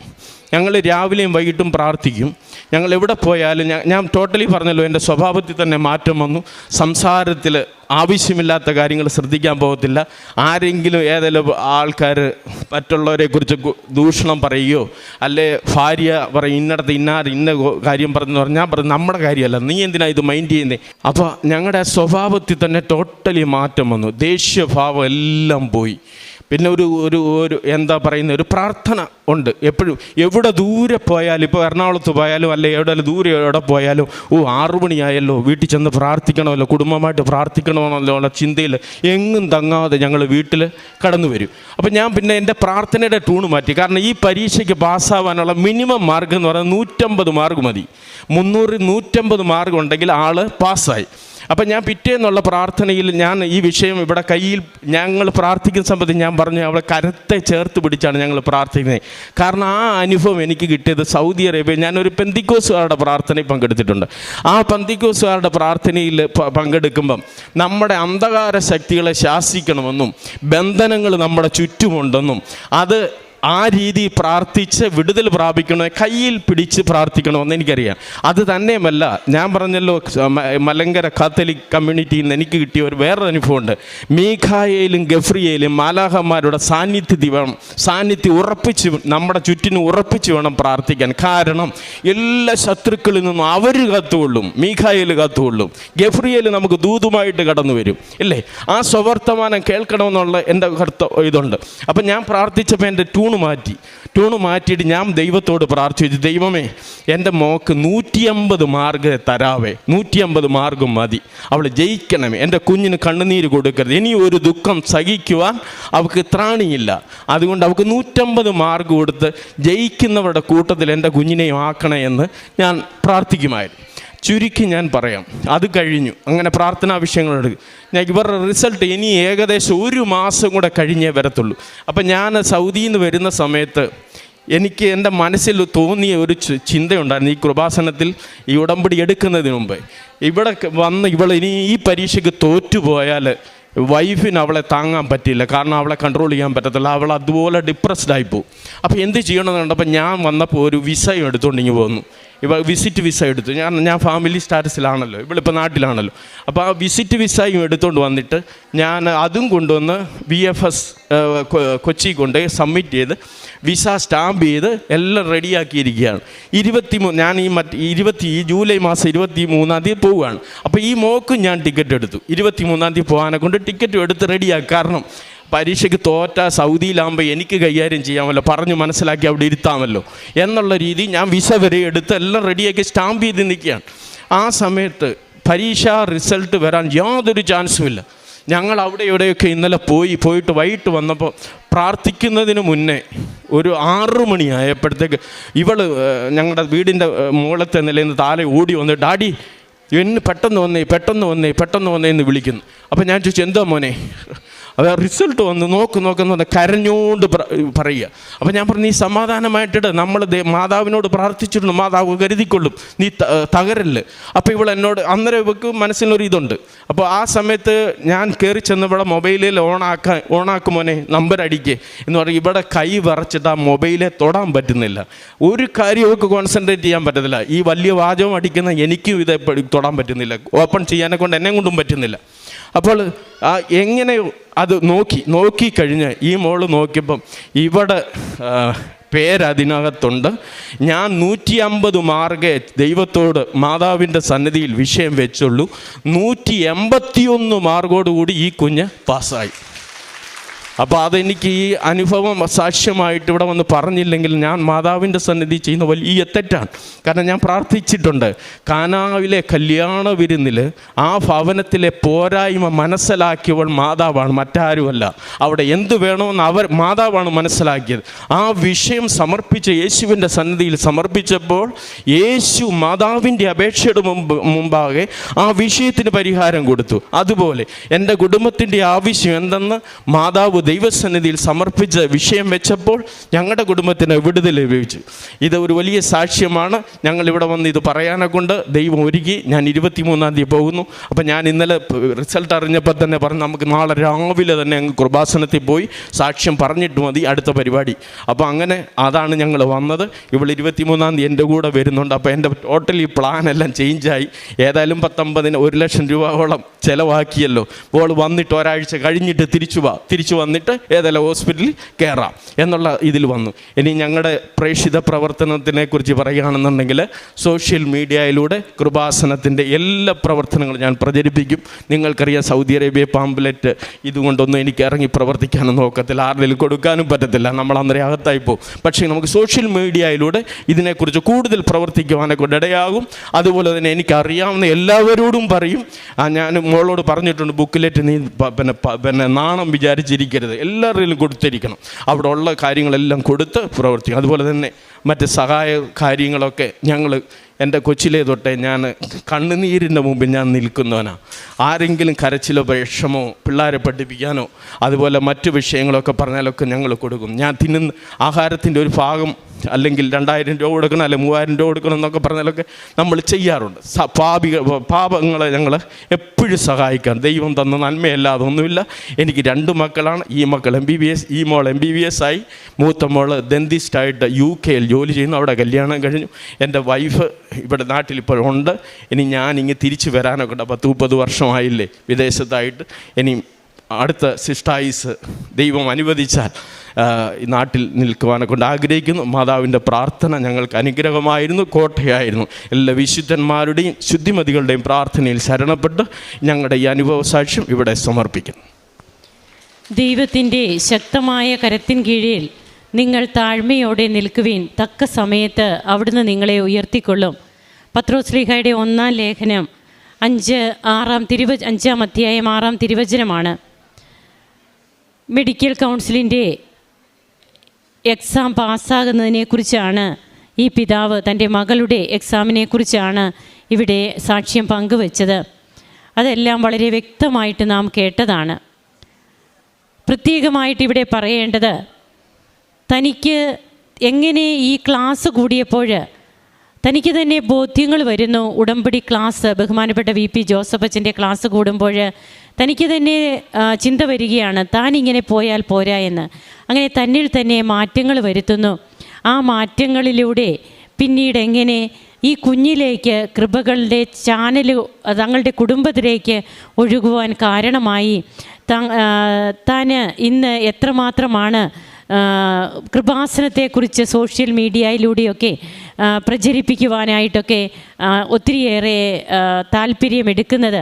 ഞങ്ങൾ രാവിലെയും വൈകിട്ടും പ്രാർത്ഥിക്കും. ഞങ്ങൾ എവിടെ പോയാലും ഞാൻ ഞാൻ ടോട്ടലി പറഞ്ഞല്ലോ എന്റെ സ്വഭാവത്തിൽ തന്നെ മാറ്റം വന്നു. സംസാരത്തിൽ ആവശ്യമില്ലാത്ത കാര്യങ്ങൾ ശ്രദ്ധിക്കാൻ പോകത്തില്ല. ആരെങ്കിലും ഏതെങ്കിലും ആൾക്കാർ മറ്റുള്ളവരെക്കുറിച്ച് കുറിച്ച് ദൂഷണം പറയുകയോ അല്ലെ ഭാര്യ പറയും ഇന്നടത്ത് ഇന്നാർ ഇന്ന കാര്യം പറഞ്ഞു പറഞ്ഞാൽ പറഞ്ഞു നമ്മുടെ കാര്യമല്ല നീ എന്തിനാ ഇത് മൈൻഡ് ചെയ്യുന്നേ? അപ്പോൾ ഞങ്ങളുടെ സ്വഭാവത്തിൽ തന്നെ ടോട്ടലി മാറ്റം വന്നു. ദേഷ്യഭാവം എല്ലാം പോയി. പിന്നെ ഒരു ഒരു ഒരു എന്താ പറയുന്ന ഒരു പ്രാർത്ഥന ഉണ്ട്. എപ്പോഴും എവിടെ ദൂരെ പോയാലും ഇപ്പോൾ എറണാകുളത്ത് പോയാലും അല്ലെ എവിടെ ദൂരെ എവിടെ പോയാലും ഓ ആറു മണിയായല്ലോ വീട്ടിൽ ചെന്ന് പ്രാർത്ഥിക്കണമല്ലോ കുടുംബമായിട്ട് പ്രാർത്ഥിക്കണമെന്നല്ലോ ഉള്ള ചിന്തയിൽ എങ്ങും തങ്ങാതെ ഞങ്ങൾ വീട്ടിൽ കടന്നു വരും. അപ്പം ഞാൻ പിന്നെ എന്റെ പ്രാർത്ഥനയുടെ ടൂണ് മാറ്റി. കാരണം ഈ പരീക്ഷയ്ക്ക് പാസ്സാവാനുള്ള മിനിമം മാർക്ക് എന്ന് പറയുന്നത് നൂറ്റമ്പത് മാർക്ക് മതി. മുന്നൂറ് നൂറ്റമ്പത് മാർക്ക് ഉണ്ടെങ്കിൽ ആൾ പാസ്സായി. അപ്പം ഞാൻ പിറ്റേന്നുള്ള പ്രാർത്ഥനയിൽ ഞാൻ ഈ വിഷയം ഇവിടെ കയ്യിൽ ഞങ്ങൾ പ്രാർത്ഥിക്കുന്ന സമയത്ത് ഞാൻ പറഞ്ഞു അവളെ കരത്തെ ചേർത്ത് പിടിച്ചാണ് ഞങ്ങൾ പ്രാർത്ഥിക്കുന്നത്. കാരണം ആ അനുഭവം എനിക്ക് കിട്ടിയത് സൗദി അറേബ്യ ഞാനൊരു പെന്തിക്കോസുകാരുടെ പ്രാർത്ഥനയിൽ പങ്കെടുത്തിട്ടുണ്ട്. ആ പെന്തിക്കോസുകാരുടെ പ്രാർത്ഥനയിൽ പങ്കെടുക്കുമ്പം നമ്മുടെ അന്ധകാര ശക്തികളെ ശാസിക്കണമെന്നും ബന്ധനങ്ങൾ നമ്മുടെ ചുറ്റുമുണ്ടെന്നും അത് ആ രീതി പ്രാർത്ഥിച്ച് വിടുതൽ പ്രാപിക്കണോ കയ്യിൽ പിടിച്ച് പ്രാർത്ഥിക്കണമെന്ന് എനിക്കറിയാം. അത് തന്നെയുമല്ല ഞാൻ പറഞ്ഞല്ലോ മലങ്കര കാത്തലിക് കമ്മ്യൂണിറ്റിയിൽ നിന്ന് എനിക്ക് കിട്ടിയ ഒരു വേറൊരു അനുഭവമുണ്ട്. മീഖായയിലും ഗഫ്രിയയിലും മാലാഹന്മാരുടെ സാന്നിധ്യ വേണം സാന്നിധ്യം ഉറപ്പിച്ച് നമ്മുടെ ചുറ്റിനും ഉറപ്പിച്ച് വേണം പ്രാർത്ഥിക്കാൻ. കാരണം എല്ലാ ശത്രുക്കളിൽ നിന്നും അവർ കത്തുകൊള്ളും മീഖായയിൽ കത്തുകൊള്ളും. ഗഫ്രിയയിൽ നമുക്ക് ദൂതുമായിട്ട് കടന്നു വരും അല്ലേ ആ സ്വവർത്തമാനം കേൾക്കണമെന്നുള്ള എന്റെ ഇതുണ്ട്. അപ്പം ഞാൻ പ്രാർത്ഥിച്ചപ്പോൾ എന്റെ ട്യൂണ് മാറ്റി ട്യൂണ് മാറ്റിയിട്ട് ഞാൻ ദൈവത്തോട് പ്രാർത്ഥിച്ചു ദൈവമേ എന്റെ മോക്ക് നൂറ്റിയമ്പത് മാർഗ് തരാവേ നൂറ്റിയമ്പത് മാർഗം മതി. അവൾ ജയിക്കണമേ എന്റെ കുഞ്ഞിന് കണ്ണുനീര് കൊടുക്കരുത്. ഇനി ഒരു ദുഃഖം സഹിക്കുവാൻ അവൾക്ക് ത്രാണിയില്ല. അതുകൊണ്ട് അവൾക്ക് നൂറ്റമ്പത് മാർഗ് കൊടുത്ത് ജയിക്കുന്നവരുടെ കൂട്ടത്തിൽ എന്റെ കുഞ്ഞിനെയും ആക്കണേ എന്ന് ഞാൻ പ്രാർത്ഥിക്കുമായിരുന്നു. ചുരുക്കി ഞാൻ പറയാം. അത് കഴിഞ്ഞു. അങ്ങനെ പ്രാർത്ഥനാ വിഷയങ്ങളുണ്ട് ഞാൻ ഇവരുടെ റിസൾട്ട് ഇനി ഏകദേശം ഒരു മാസം കൂടെ കഴിഞ്ഞേ വരത്തുള്ളൂ. അപ്പം ഞാൻ സൗദിയിൽ നിന്ന് വരുന്ന സമയത്ത് എനിക്ക് എന്റെ മനസ്സിൽ തോന്നിയ ഒരു ചിന്തയുണ്ടായിരുന്നു ഈ കൃപാസനത്തിൽ ഈ ഉടമ്പടി എടുക്കുന്നതിന് മുമ്പ്. ഇവിടെ വന്ന് ഇവൾ ഇനി ഈ പരീക്ഷയ്ക്ക് തോറ്റുപോയാൽ വൈഫിന് അവളെ താങ്ങാൻ പറ്റില്ല കാരണം അവളെ കൺട്രോൾ ചെയ്യാൻ പറ്റത്തില്ല. അവൾ അതുപോലെ ഡിപ്രസ്ഡ് ആയിപ്പോവും. അപ്പോൾ എന്ത് ചെയ്യണമെന്ന് കണ്ടപ്പോൾ ഞാൻ വന്നപ്പോൾ ഒരു വിസ എടുത്തുകൊണ്ട് ഇങ്ങ് പോന്നു ഇവ വിസിറ്റ് വിസ എടുത്തു. ഞാൻ ഞാൻ ഫാമിലി സ്റ്റാറ്റസിലാണല്ലോ ഇവളിപ്പോൾ നാട്ടിലാണല്ലോ. അപ്പോൾ ആ വിസിറ്റ് വിസയും എടുത്തുകൊണ്ട് വന്നിട്ട് ഞാൻ അതും കൊണ്ടുവന്ന് ബി എഫ് എസ് കൊച്ചി കൊണ്ട് സബ്മിറ്റ് ചെയ്ത് വിസ സ്റ്റാമ്പ് ചെയ്ത് എല്ലാം റെഡിയാക്കിയിരിക്കുകയാണ്. ഇരുപത്തി മൂ ഞാൻ ഈ മറ്റ് ഇരുപത്തി ഈ ജൂലൈ മാസം ഇരുപത്തി മൂന്നാം തീയതി പോവുകയാണ്. അപ്പോൾ ഈ മോക്കും ഞാൻ ടിക്കറ്റ് എടുത്തു. ഇരുപത്തി മൂന്നാം തീയതി പോകാനെ കൊണ്ട് ടിക്കറ്റും എടുത്ത് റെഡിയാക്കി. കാരണം പരീക്ഷയ്ക്ക് തോറ്റ സൗദിയിലാകുമ്പോൾ എനിക്ക് കൈകാര്യം ചെയ്യാമല്ലോ. പറഞ്ഞു മനസ്സിലാക്കി അവിടെ ഇരുത്താമല്ലോ. എന്നുള്ള രീതി ഞാൻ വിസ വരെ എടുത്ത് എല്ലാം റെഡിയാക്കി സ്റ്റാമ്പ് ചെയ്ത് നിൽക്കുകയാണ്. ആ സമയത്ത് പരീക്ഷ റിസൾട്ട് വരാൻ യാതൊരു ചാൻസും ഇല്ല. ഞങ്ങൾ അവിടെ ഇവിടെയൊക്കെ ഇന്നലെ പോയി പോയിട്ട് വൈകിട്ട് വന്നപ്പോൾ പ്രാർത്ഥിക്കുന്നതിന് മുന്നേ ഒരു ആറു മണിയായപ്പോഴത്തേക്ക് ഇവൾ ഞങ്ങളുടെ വീടിന്റെ മുകളത്തെ നിലയിൽ നിന്ന് താലെ ഓടി വന്ന് ഡാഡി എന്നെ പെട്ടെന്ന് വന്നേ പെട്ടെന്ന് വന്നേ പെട്ടെന്ന് വന്നേ എന്ന് വിളിക്കുന്നു. അപ്പം ഞാൻ ചോദിച്ചു എന്താ മോനെ? അത് റിസൾട്ട് വന്ന് നോക്ക് നോക്കുന്ന പറഞ്ഞ് കരഞ്ഞോണ്ട് പ്ര- പറയുക. അപ്പം ഞാൻ പറഞ്ഞു നീ സമാധാനമായിട്ടിട്ട് നമ്മൾ മാതാവിനോട് പ്രാർത്ഥിച്ചിട്ടുണ്ട് മാതാവ് കരുതിക്കൊള്ളും. നീ തകരല്ല്. അപ്പോൾ ഇവൾ എന്നോട് അന്നേരം ഇവൾക്ക് മനസ്സിനൊരു ഇതുണ്ട്. അപ്പോൾ ആ സമയത്ത് ഞാൻ കയറി ചെന്ന് ഇവിടെ മൊബൈലിൽ ഓണാക്കാൻ ഓണാക്കുമോനെ നമ്പർ അടിക്കേ എന്ന് പറയും ഇവിടെ കൈ വിറച്ചിട്ട് ആ മൊബൈലെ തൊടാൻ പറ്റുന്നില്ല. ഒരു കാര്യം ഇവൾക്ക് കോൺസെൻട്രേറ്റ് ചെയ്യാൻ പറ്റത്തില്ല. ഈ വലിയ വാചകം അടിക്കുന്ന എനിക്കും ഇത് തൊടാൻ പറ്റുന്നില്ല. ഓപ്പൺ ചെയ്യാനെ കൊണ്ട് എന്നെ കൊണ്ടും പറ്റുന്നില്ല. അപ്പോൾ എങ്ങനെ അത് നോക്കി നോക്കിക്കഴിഞ്ഞ് ഈ മോൾ നോക്കിയപ്പം ഇവിടെ പേരതിനകത്തുണ്ട്. ഞാൻ നൂറ്റി അമ്പത് മാർഗെ ദൈവത്തോട് മാതാവിന്റെ സന്നിധിയിൽ വിഷയം വെച്ചുള്ളൂ. നൂറ്റി എൺപത്തിയൊന്ന് മാർഗോടുകൂടി ഈ കുഞ്ഞ് പാസ്സായി. അപ്പോൾ അതെനിക്ക് ഈ അനുഭവം സാക്ഷ്യമായിട്ട് ഇവിടെ വന്ന് പറഞ്ഞില്ലെങ്കിൽ ഞാൻ മാതാവിന്റെ സന്നിധി ചെയ്യുന്ന വലിയ തെറ്റാണ്. കാരണം ഞാൻ പ്രാർത്ഥിച്ചിട്ടുണ്ട്. കാനാവിലെ കല്യാണ വിരുന്നിൽ ആ ഭവനത്തിലെ പോരായ്മ മനസ്സിലാക്കിയവൾ മാതാവാണ് മറ്റാരുമല്ല. അവിടെ എന്ത് വേണമെന്ന് അവർ മാതാവാണ് മനസ്സിലാക്കിയത്. ആ വിഷയം സമർപ്പിച്ച യേശുവിന്റെ സന്നിധിയിൽ സമർപ്പിച്ചപ്പോൾ യേശു മാതാവിന്റെ അപേക്ഷയുടെ മുമ്പ് മുമ്പാകെ ആ വിഷയത്തിന് പരിഹാരം കൊടുത്തു. അതുപോലെ എന്റെ കുടുംബത്തിന്റെ ആവശ്യം എന്തെന്ന് മാതാവ് ദൈവസന്നിധിയിൽ സമർപ്പിച്ച വിഷയം വെച്ചപ്പോൾ ഞങ്ങളുടെ കുടുംബത്തിന് വിടുതൽ ലഭിച്ചു. ഇത് ഒരു വലിയ സാക്ഷ്യമാണ്. ഞങ്ങൾ ഇവിടെ വന്ന് ഇത് പറയാനെ കൊണ്ട് ദൈവം ഒരുക്കി. ഞാൻ ഇരുപത്തിമൂന്നാം തീയതി പോകുന്നു. അപ്പം ഞാൻ ഇന്നലെ റിസൾട്ട് അറിഞ്ഞപ്പോൾ തന്നെ പറഞ്ഞു നമുക്ക് നാളെ രാവിലെ തന്നെ അങ്ങ് കൃപാസനത്തിൽ പോയി സാക്ഷ്യം പറഞ്ഞിട്ട് മതി അടുത്ത പരിപാടി. അപ്പോൾ അങ്ങനെ അതാണ് ഞങ്ങൾ വന്നത്. ഇവൾ ഇരുപത്തിമൂന്നാം തീയതി എന്റെ കൂടെ വരുന്നുണ്ട്. അപ്പോൾ എന്റെ ടോട്ടലി പ്ലാൻ എല്ലാം ചേഞ്ചായി ഏതായാലും പത്തൊമ്പതിന് ഒരു ലക്ഷം രൂപയോളം ചിലവാക്കിയല്ലോ. അപ്പോൾ വന്നിട്ട് ഒരാഴ്ച കഴിഞ്ഞിട്ട് തിരിച്ചു വാ. തിരിച്ചു വന്നിട്ട് ഏതെല്ലാം ഹോസ്പിറ്റലിൽ കയറാം എന്നുള്ള ഇതിൽ വന്നു. ഇനി ഞങ്ങളുടെ പ്രേക്ഷിത പ്രവർത്തനത്തിനെ കുറിച്ച് പറയുകയാണെന്നുണ്ടെങ്കിൽ സോഷ്യൽ മീഡിയയിലൂടെ കൃപാസനത്തിന്റെ എല്ലാ പ്രവർത്തനങ്ങളും ഞാൻ പ്രചരിപ്പിക്കും. നിങ്ങൾക്കറിയാം സൗദി അറേബ്യ പാമ്പ്ലെറ്റ് ഇതുകൊണ്ടൊന്നും എനിക്ക് ഇറങ്ങി പ്രവർത്തിക്കാനും നോക്കത്തില്ല ആരുടെയും കൊടുക്കാനും പറ്റത്തില്ല. നമ്മൾ അന്നേരം അകത്തായി പോകും. പക്ഷേ നമുക്ക് സോഷ്യൽ മീഡിയയിലൂടെ ഇതിനെക്കുറിച്ച് കൂടുതൽ പ്രവർത്തിക്കുവാനെ കൊണ്ട് ഇടയാകും. അതുപോലെ തന്നെ എനിക്കറിയാവുന്ന എല്ലാവരോടും പറയും. ഞാൻ മോളോട് പറഞ്ഞിട്ടുണ്ട് ബുക്കിലെറ്റ് നീ പിന്നെ പിന്നെ നാണം വിചാരിച്ചിരിക്കരുത്. എല്ലാവരിലും കൊടുത്തിരിക്കണം. അവിടെ ഉള്ള കാര്യങ്ങളെല്ലാം കൊടുത്ത് പ്രവർത്തിക്കണം. അതുപോലെ തന്നെ മറ്റ് സഹായ കാര്യങ്ങളൊക്കെ ഞങ്ങൾ എന്റെ കൊച്ചിലെ തൊട്ടേ ഞാൻ കണ്ണുനീരിന്റെ മുമ്പിൽ ഞാൻ നിൽക്കുന്നവനാണ് ആരെങ്കിലും കരച്ചിലോ വിഷമോ പിള്ളേരെ പഠിപ്പിക്കാനോ അതുപോലെ മറ്റു വിഷയങ്ങളൊക്കെ പറഞ്ഞാലൊക്കെ ഞങ്ങൾ കൊടുക്കും. ഞാൻ തിന്നുന്ന ആഹാരത്തിന്റെ ഒരു ഭാഗം അല്ലെങ്കിൽ രണ്ടായിരം രൂപ കൊടുക്കണം അല്ലെങ്കിൽ മൂവായിരം രൂപ കൊടുക്കണം എന്നൊക്കെ പറഞ്ഞാലൊക്കെ നമ്മൾ ചെയ്യാറുണ്ട്. പാപിക പാപങ്ങളെ ഞങ്ങൾ എപ്പോഴും സഹായിക്കാം ദൈവം തന്ന നന്മയല്ലാതെ ഒന്നുമില്ല. എനിക്ക് രണ്ട് മക്കളാണ്. ഈ മക്കൾ എം ബി ബി എസ് ഈ മോൾ എം ബി ബി എസ് ആയി. മൂത്ത മോൾ ദന്തിസ്റ്റായിട്ട് യു കെയിൽ ജോലി ചെയ്യുന്നു. അവിടെ കല്യാണം കഴിഞ്ഞു. എന്റെ വൈഫ് ഇവിടെ നാട്ടിൽ ഇപ്പോഴുണ്ട് ഇനി ഞാൻ ഇങ്ങ് തിരിച്ചു വരാനൊക്കെ ഉണ്ട്. പത്ത് മുപ്പത് വർഷമായില്ലേ വിദേശത്തായിട്ട്. ഇനി അടുത്ത സിസ്റ്റായിസ് ദൈവം അനുവദിച്ചാൽ നാട്ടിൽ നിൽക്കുവാനെ കൊണ്ട് ആഗ്രഹിക്കുന്നു. മാതാവിന്റെ പ്രാർത്ഥന ഞങ്ങൾക്ക് അനുഗ്രഹമായിരുന്നു കോട്ടയായിരുന്നു. എല്ലാ വിശുദ്ധന്മാരുടെയും ശുദ്ധിമതികളുടെയും പ്രാർത്ഥനയിൽ ശരണപ്പെട്ട് ഞങ്ങളുടെ ഈ അനുഭവ സാക്ഷ്യം ഇവിടെ സമർപ്പിക്കുന്നു. ദൈവത്തിന്റെ ശക്തമായ കരത്തിൻ കീഴിൽ നിങ്ങൾ താഴ്മയോടെ നിൽക്കുവിൻ. തക്ക സമയത്ത് അവിടുന്ന് നിങ്ങളെ ഉയർത്തിക്കൊള്ളും. പത്രോസ്ലിഹയുടെ ഒന്നാം ലേഖനം അഞ്ച് ആറാം തിരുവ അഞ്ചാം അധ്യായം ആറാം തിരുവചനമാണ്. മെഡിക്കൽ കൗൺസിലിന്റെ എക്സാം പാസ്സാകുന്നതിനെക്കുറിച്ചാണ് ഈ പിതാവ് തന്റെ മകളുടെ എക്സാമിനെക്കുറിച്ചാണ് ഇവിടെ സാക്ഷ്യം പങ്കുവച്ചത്. അതെല്ലാം വളരെ വ്യക്തമായിട്ട് നാം കേട്ടതാണ്. പ്രത്യേകമായിട്ട് ഇവിടെ പറയേണ്ടത് തനിക്ക് എങ്ങനെ ഈ ക്ലാസ് കൂടിയപ്പോൾ തനിക്ക് തന്നെ ബോധ്യങ്ങൾ വരുന്നു. ഉടമ്പടി ക്ലാസ് ബഹുമാനപ്പെട്ട വി പി ജോസഫ് അച്ഛന്റെ ക്ലാസ് കൂടുമ്പോൾ തനിക്ക് തന്നെ ചിന്ത വരികയാണ് താൻ ഇങ്ങനെ പോയാൽ പോരാ എന്ന്. അങ്ങനെ തന്നിൽ തന്നെ മാറ്റങ്ങൾ വരുത്തുന്നു. ആ മാറ്റങ്ങളിലൂടെ പിന്നീട് എങ്ങനെ ഈ കുഞ്ഞിലേക്ക് കൃപകളുടെ ചാനൽ തങ്ങളുടെ കുടുംബത്തിലേക്ക് ഒഴുകുവാൻ കാരണമായി. താൻ ഇന്ന് എത്രമാത്രമാണ് കൃപാസനത്തെക്കുറിച്ച് സോഷ്യൽ മീഡിയയിലൂടെയൊക്കെ പ്രചരിപ്പിക്കുവാനായിട്ടൊക്കെ ഒത്തിരിയേറെ താല്പര്യമെടുക്കുന്നത്.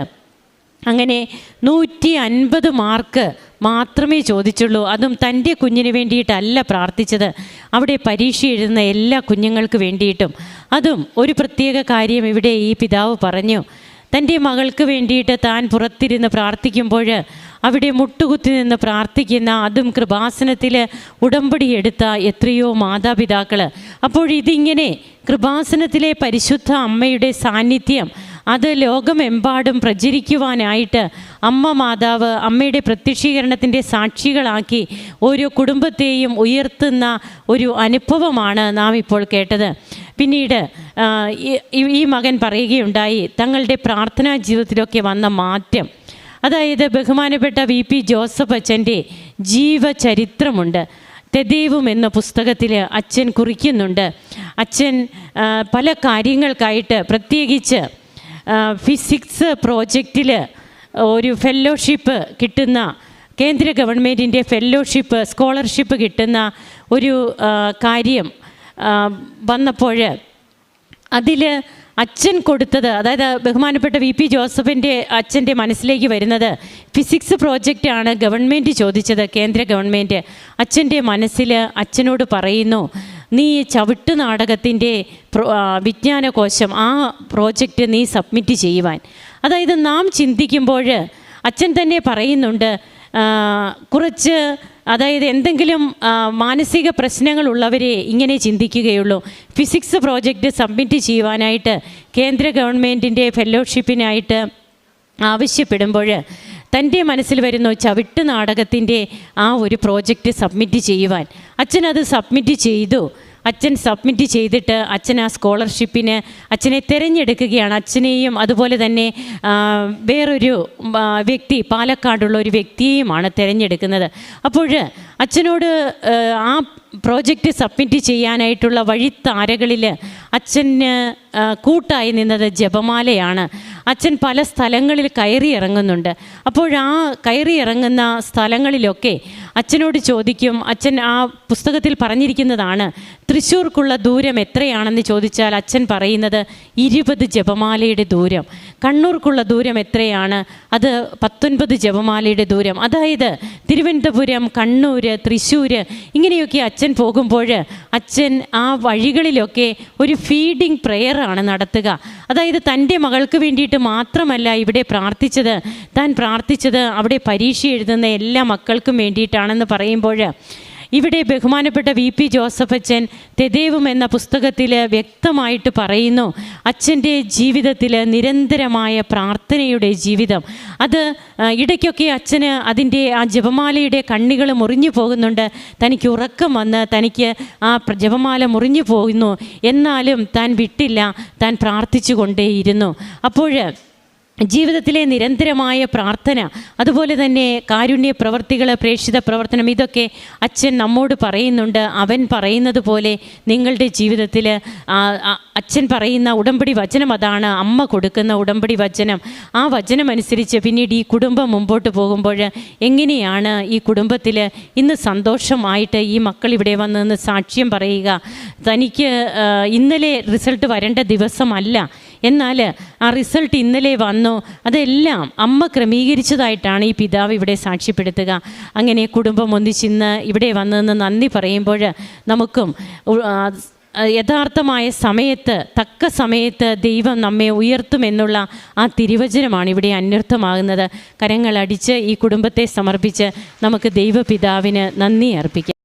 അങ്ങനെ നൂറ്റി അൻപത് മാർക്ക് മാത്രമേ ചോദിച്ചുള്ളൂ. അതും തന്റെ കുഞ്ഞിന് വേണ്ടിയിട്ടല്ല പ്രാർത്ഥിച്ചത്. അവിടെ പരീക്ഷ എഴുതുന്ന എല്ലാ കുഞ്ഞുങ്ങൾക്ക് വേണ്ടിയിട്ടും. അതും ഒരു പ്രത്യേക കാര്യം ഇവിടെ ഈ പിതാവ് പറഞ്ഞു. തന്റെ മകൾക്ക് വേണ്ടിയിട്ട് താൻ പുറത്തിരുന്ന് പ്രാർത്ഥിക്കുമ്പോൾ അവിടെ മുട്ടുകുത്തി നിന്ന് പ്രാർത്ഥിക്കുന്ന അതും കൃപാസനത്തിൽ ഉടമ്പടി എടുത്ത എത്രയോ മാതാപിതാക്കൾ. അപ്പോൾ ഇതിങ്ങനെ കൃപാസനത്തിലെ പരിശുദ്ധ അമ്മയുടെ സാന്നിധ്യം അത് ലോകമെമ്പാടും പ്രചരിക്കുവാനായിട്ട് അമ്മ മാതാവ് അമ്മയുടെ പ്രത്യക്ഷീകരണത്തിന്റെ സാക്ഷികളാക്കി ഓരോ കുടുംബത്തെയും ഉയർത്തുന്ന ഒരു അനുഭവമാണ് നാം ഇപ്പോൾ കേട്ടത്. പിന്നീട് ഈ- മകൻ പറയുകയുണ്ടായി തങ്ങളുടെ പ്രാർത്ഥനാ ജീവിതത്തിലൊക്കെ വന്ന മാറ്റം. അതായത് ബഹുമാനപ്പെട്ട വി പി ജോസഫ് അച്ഛന്റെ ജീവചരിത്രമുണ്ട്. തെദീവും എന്ന പുസ്തകത്തിൽ അച്ഛൻ കുറിക്കുന്നുണ്ട്. അച്ഛൻ പല കാര്യങ്ങൾക്കായിട്ട് പ്രത്യേകിച്ച് ഫിസിക്സ് പ്രോജക്റ്റിൽ ഒരു ഫെല്ലോഷിപ്പ് കിട്ടുന്ന കേന്ദ്ര ഗവൺമെന്റിന്റെ ഫെല്ലോഷിപ്പ് സ്കോളർഷിപ്പ് കിട്ടുന്ന ഒരു കാര്യം വന്നപ്പോൾ അതിൽ അച്ഛൻ കൊടുത്തത് അതായത് ബഹുമാനപ്പെട്ട വി പി ജോസഫിന്റെ അച്ഛന്റെ മനസ്സിലേക്ക് വരുന്നത് ഫിസിക്സ് പ്രോജക്റ്റാണ് ഗവൺമെന്റ് ചോദിച്ചത് കേന്ദ്ര ഗവൺമെന്റ് അച്ഛന്റെ മനസ്സിൽ അച്ഛനോട് പറയുന്നു നീ ചവിട്ട് നാടകത്തിന്റെ വിജ്ഞാനകോശം ആ പ്രോജക്റ്റ് നീ സബ്മിറ്റ് ചെയ്യുവാൻ. അതായത് നാം ചിന്തിക്കുമ്പോൾ അച്ഛൻ തന്നെ പറയുന്നുണ്ട് കുറച്ച് അതായത് എന്തെങ്കിലും മാനസിക പ്രശ്നങ്ങളുള്ളവരെ ഇങ്ങനെ ചിന്തിക്കുകയുള്ളൂ. ഫിസിക്സ് പ്രോജക്റ്റ് സബ്മിറ്റ് ചെയ്യുവാനായിട്ട് കേന്ദ്ര ഗവൺമെന്റിന്റെ ഫെലോഷിപ്പിനായിട്ട് ആവശ്യപ്പെടുമ്പോൾ തന്റെ മനസ്സിൽ വരുന്ന ചവിട്ട് നാടകത്തിന്റെ ആ ഒരു പ്രോജക്റ്റ് സബ്മിറ്റ് ചെയ്യുവാൻ. അച്ഛൻ അത് സബ്മിറ്റ് ചെയ്തു. അച്ഛൻ സബ്മിറ്റ് ചെയ്തിട്ട് അച്ഛൻ ആ സ്കോളർഷിപ്പിന് അച്ഛനെ തിരഞ്ഞെടുക്കുകയാണ്. അച്ഛനെയും അതുപോലെ തന്നെ വേറൊരു വ്യക്തി പാലക്കാടുള്ള ഒരു വ്യക്തിയെയുമാണ് തിരഞ്ഞെടുക്കുന്നത്. അപ്പോൾ അച്ഛനോട് ആ, പ്രോജക്റ്റ് സബ്മിറ്റ് ചെയ്യാനായിട്ടുള്ള വഴിത്താരകളിൽ അച്ഛന് കൂട്ടായി നിന്നത് ജപമാലയാണ്. അച്ഛൻ പല സ്ഥലങ്ങളിൽ കയറി ഇറങ്ങുന്നുണ്ട്. അപ്പോഴാ കയറി ഇറങ്ങുന്ന സ്ഥലങ്ങളിലൊക്കെ അച്ഛനോട് ചോദിക്കും അച്ഛൻ ആ പുസ്തകത്തിൽ പറഞ്ഞിരിക്കുന്നതാണ് തൃശ്ശൂർക്കുള്ള ദൂരം എത്രയാണെന്ന് ചോദിച്ചാൽ അച്ഛൻ പറയുന്നത് ഇരുപത് ജപമാലയുടെ ദൂരം. കണ്ണൂർക്കുള്ള ദൂരം എത്രയാണ്? അത് പത്തൊൻപത് ജപമാലയുടെ ദൂരം. അതായത് തിരുവനന്തപുരം കണ്ണൂർ തൃശ്ശൂർ ഇങ്ങനെയൊക്കെ അച്ഛൻ പോകുമ്പോൾ അച്ഛൻ ആ വഴികളിലൊക്കെ ഒരു ഫീഡിങ് പ്രെയറാണ് നടത്തുക. അതായത് തന്റെ മകൾക്ക് വേണ്ടിയിട്ട് മാത്രമല്ല ഇവിടെ പ്രാർത്ഥിച്ചത്. താൻ പ്രാർത്ഥിച്ചത് അവിടെ പരീക്ഷ എഴുതുന്ന എല്ലാ മക്കൾക്കും വേണ്ടിയിട്ടാണെന്ന് പറയുമ്പോൾ ഇവിടെ ബഹുമാനപ്പെട്ട വി പി ജോസഫ് അച്ഛൻ തെദേവും എന്ന പുസ്തകത്തിൽ വ്യക്തമായിട്ട് പറയുന്നു അച്ഛന്റെ ജീവിതത്തിൽ നിരന്തരമായ പ്രാർത്ഥനയുടെ ജീവിതം. അത് ഇടയ്ക്കൊക്കെ അച്ഛന് അതിന്റെ ആ ജപമാലയുടെ കണ്ണികൾ മുറിഞ്ഞു പോകുന്നുണ്ട്. തനിക്ക് ഉറക്കം വന്ന് തനിക്ക് ആ ജപമാല മുറിഞ്ഞു പോകുന്നു. എന്നാലും താൻ വിട്ടില്ല താൻ പ്രാർത്ഥിച്ചു കൊണ്ടേയിരുന്നു. അപ്പോൾ ജീവിതത്തിലെ നിരന്തരമായ പ്രാർത്ഥന അതുപോലെ തന്നെ കാരുണ്യ പ്രവർത്തികൾ പ്രേക്ഷിത പ്രവർത്തനം ഇതൊക്കെ അച്ഛൻ നമ്മോട് പറയുന്നുണ്ട്. അവൻ പറയുന്നത് പോലെ നിങ്ങളുടെ ജീവിതത്തിൽ അച്ഛൻ പറയുന്ന ഉടമ്പടി വചനം അതാണ്. അമ്മ കൊടുക്കുന്ന ഉടമ്പടി വചനം. ആ വചനം അനുസരിച്ച് പിന്നീട് ഈ കുടുംബം മുമ്പോട്ട് പോകുമ്പോൾ എങ്ങനെയാണ് ഈ കുടുംബത്തിൽ ഇന്ന് സന്തോഷമായിട്ട് ഈ മക്കൾ ഇവിടെ വന്ന് സാക്ഷ്യം പറയുക? തനിക്ക് ഇന്നലെ റിസൾട്ട് വരേണ്ട ദിവസമല്ല. എന്നാൽ ആ റിസൾട്ട് ഇന്നലെ വന്നു. അതെല്ലാം അമ്മ ക്രമീകരിച്ചതായിട്ടാണ് ഈ പിതാവ് ഇവിടെ സാക്ഷ്യപ്പെടുത്തുക. അങ്ങനെ കുടുംബം ഒന്നിച്ചിന്ന് ഇവിടെ വന്നതെന്ന് നന്ദി പറയുമ്പോൾ നമുക്കും യഥാർത്ഥമായ സമയത്ത് തക്ക സമയത്ത് ദൈവം നമ്മെ ഉയർത്തുമെന്നുള്ള ആ തിരുവചനമാണ് ഇവിടെ അന്വർത്ഥമാകുന്നത്. കരങ്ങളടിച്ച് ഈ കുടുംബത്തെ സമർപ്പിച്ച് നമുക്ക് ദൈവപിതാവിന് നന്ദി അർപ്പിക്കാം.